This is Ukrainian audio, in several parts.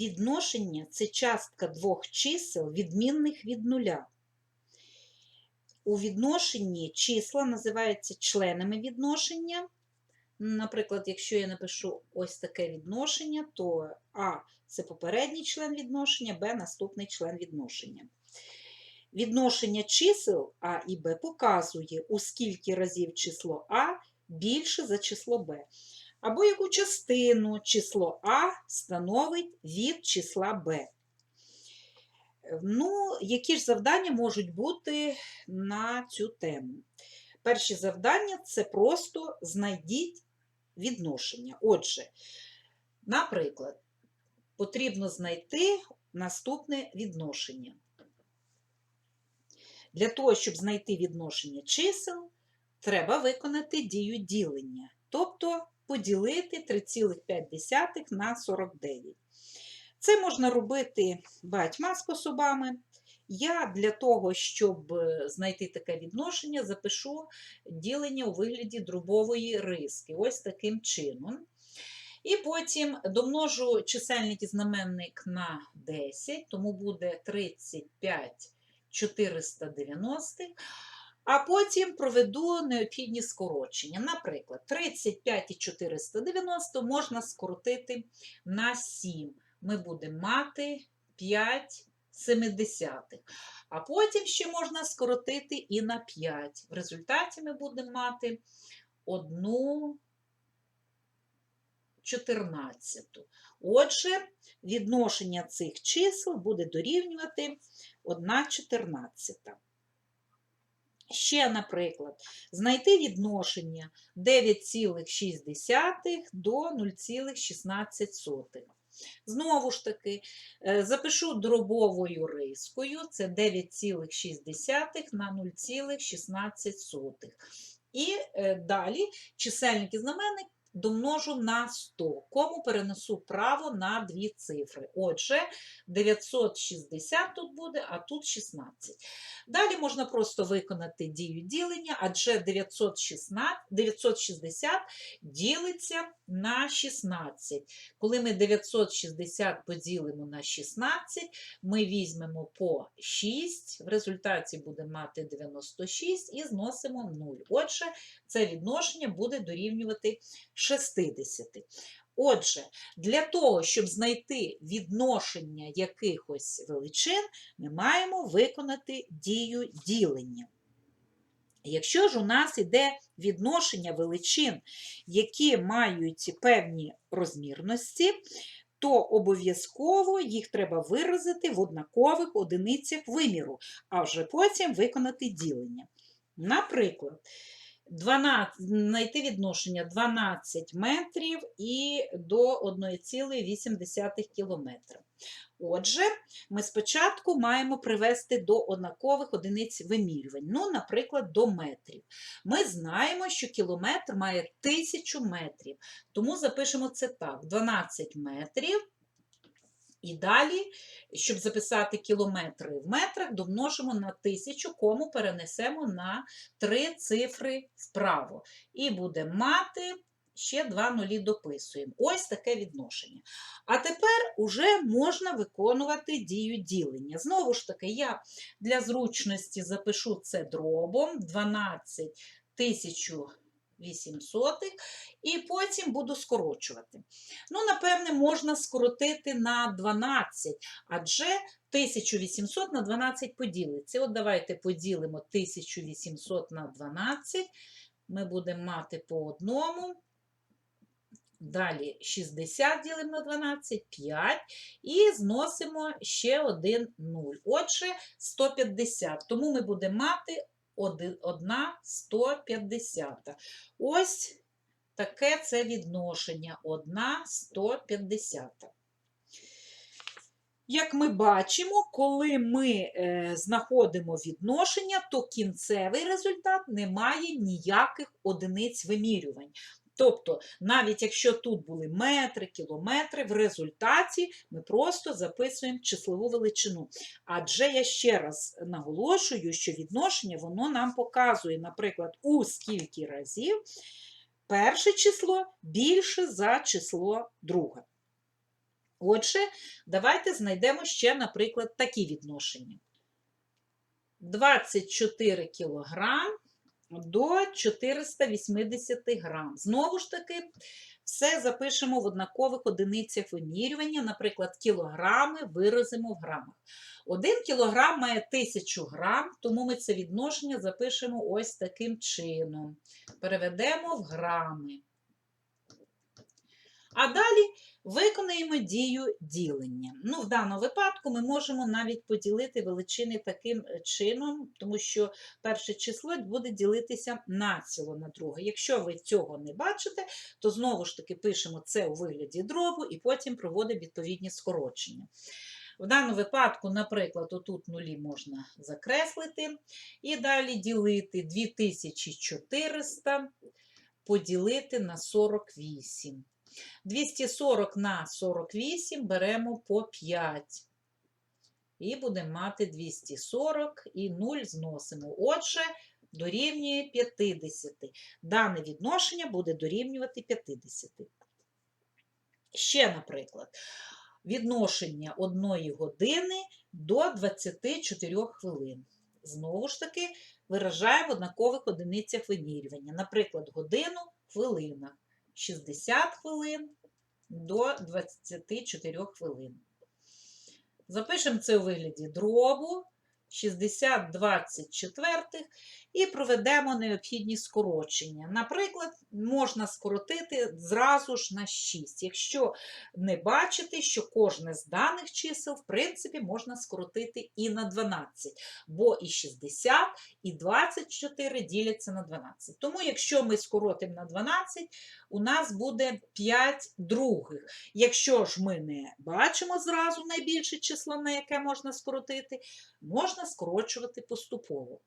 Відношення це частка двох чисел, відмінних від нуля. У відношенні числа називаються членами відношення. Наприклад, якщо я напишу ось таке відношення, то А це попередній член відношення, Б наступний член відношення. Відношення чисел А і Б показує, у скільки разів число А більше за число Б. Або яку частину число А становить від числа Б. Ну, які ж завдання можуть бути на цю тему? Перші завдання це просто знайдіть відношення. Отже, наприклад, потрібно знайти наступне відношення. Для того, щоб знайти відношення чисел, треба виконати дію ділення, тобто поділити 3,5 на 49. Це можна робити багатьма способами. Я для того, щоб е, знайти таке відношення, запишу ділення у вигляді дробової риски. Ось таким чином. І потім домножу чисельник і знаменник на 10, тому буде 35 490. А потім проведу необхідні скорочення. Наприклад, 35 і 490 можна скоротити на 7. Ми будемо мати 5 семидесятих. А потім ще можна скоротити і на 5. В результаті ми будемо мати 1 чотирнадцяту. Отже, відношення цих чисел буде дорівнювати 1 чотирнадцята. Ще, наприклад, знайти відношення 9,6 до 0,16. Знову ж таки, е, запишу дробовою рискою, це 9,6 на 0,16. І е, далі чисельник і знаменник домножу на 100, кому перенесу право на дві цифри. Отже, 960 тут буде, а тут 16. Далі можна просто виконати дію ділення, адже 916, 960 ділиться на 16. Коли ми 960 поділимо на 16, ми візьмемо по 6, в результаті будемо мати 96 і зносимо 0. Отже, це відношення буде дорівнювати 60. Отже, для того, щоб знайти відношення якихось величин, ми маємо виконати дію ділення. Якщо ж у нас іде відношення величин, які мають певні розмірності, то обов'язково їх треба виразити в однакових одиницях виміру, а вже потім виконати ділення. Наприклад, 12, знайти відношення 12 метрів і до 1,8 кілометра. Отже, ми спочатку маємо привести до однакових одиниць вимірювань, ну, наприклад, до метрів. Ми знаємо, що кілометр має 1000 метрів, тому запишемо це так: 12 метрів. І далі, щоб записати кілометри в метрах, домножимо на тисячу, кому перенесемо на три цифри вправо. І будемо мати ще два нулі дописуємо. Ось таке відношення. А тепер уже можна виконувати дію ділення. Знову ж таки, я для зручності запишу це дробом 12 тисячу 800, і потім буду скорочувати. Ну, напевне, можна скоротити на 12, адже 1800 на 12 поділиться. От давайте поділимо 1800 на 12. Ми будемо мати по одному. Далі 60 ділимо на 12, 5 і зносимо ще один 0. Отже, 150. Тому ми будемо мати 1 150. Ось таке це відношення 1 150. Як ми бачимо, коли ми е, знаходимо відношення, то кінцевий результат не має ніяких одиниць вимірювань. Тобто, навіть якщо тут були метри, кілометри, в результаті ми просто записуємо числову величину. Адже я ще раз наголошую, що відношення воно нам показує, наприклад, у скільки разів перше число більше за число друге. Отже, давайте знайдемо ще, наприклад, такі відношення. 24 кілограм до 480 грам. Знову ж таки, все запишемо в однакових одиницях вимірювання, наприклад, кілограми виразимо в грамах. Один кілограм має 1000 грам, тому ми це відношення запишемо ось таким чином. Переведемо в грами. А далі виконаємо дію ділення. Ну, в даному випадку ми можемо навіть поділити величини таким е, чином, тому що перше число буде ділитися націло на друге. Якщо ви цього не бачите, то знову ж таки пишемо це у вигляді дробу і потім проводимо відповідні скорочення. В даному випадку, наприклад, отут нулі можна закреслити і далі ділити 2400 поділити на 48. 240 на 48 беремо по 5. І будемо мати 240 і 0 зносимо. Отже, дорівнює 50. Дане відношення буде дорівнювати 50. Ще, наприклад, відношення 1 години до 24 хвилин. Знову ж таки, виражаємо в однакових одиницях вимірювання. Наприклад, годину в хвилинах. 60 хвилин до 24 хвилин. Запишемо це у вигляді дробу 60 24 і проведемо необхідні скорочення. Наприклад, можна скоротити зразу ж на 6. Якщо не бачити, що кожне з даних чисел, в принципі, можна скоротити і на 12, бо і 60, і 24 діляться на 12. Тому, якщо ми скоротимо на 12, у нас буде 5 других. Якщо ж ми не бачимо зразу найбільше число, на яке можна скоротити, можна скорочувати поступово.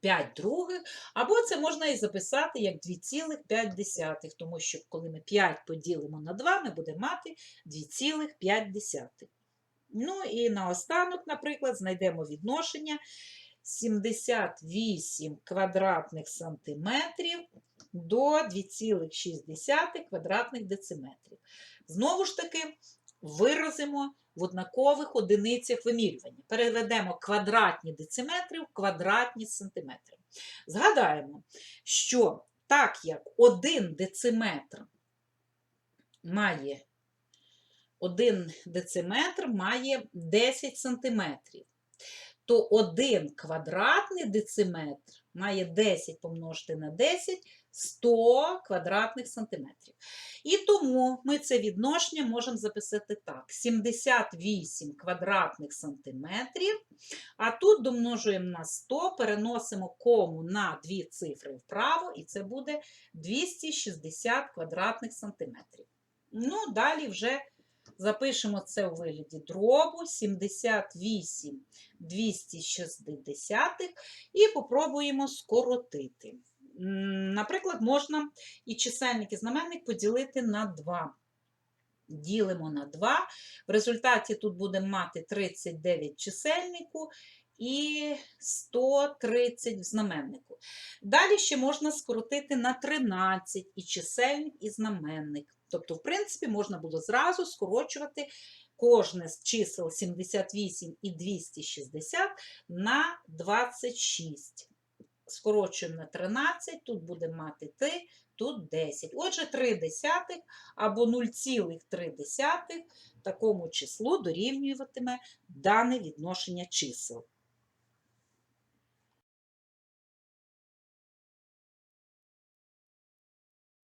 5 других, або це можна і записати як 2,5, тому що коли ми 5 поділимо на 2, ми будемо мати 2,5. Ну і наостанок, наприклад, знайдемо відношення 78 квадратних сантиметрів до 2,6 квадратних дециметрів. Знову ж таки, виразимо в однакових одиницях вимірювання. Переведемо квадратні дециметри в квадратні сантиметри. Згадаємо, що так як 1 дециметр має 1 дециметр має 10 сантиметрів, то 1 квадратний дециметр має 10 помножити на 10 100 квадратних сантиметрів. І тому ми це відношення можемо записати так: 78 квадратних сантиметрів, а тут домножуємо на 100, переносимо кому на дві цифри вправо, і це буде 260 квадратних сантиметрів. Ну, далі вже запишемо це у вигляді дробу 78 260 і попробуємо скоротити. Наприклад, можна і чисельник, і знаменник поділити на 2. Ділимо на 2. В результаті тут будемо мати 39 чисельнику і 130 в знаменнику. Далі ще можна скоротити на 13 і чисельник, і знаменник. Тобто, в принципі, можна було зразу скорочувати кожне з чисел 78 і 260 на 26 скорочуємо на 13, тут будемо мати 3, тут 10. Отже, 3 десятих або 0,3 такому числу дорівнюватиме дане відношення чисел.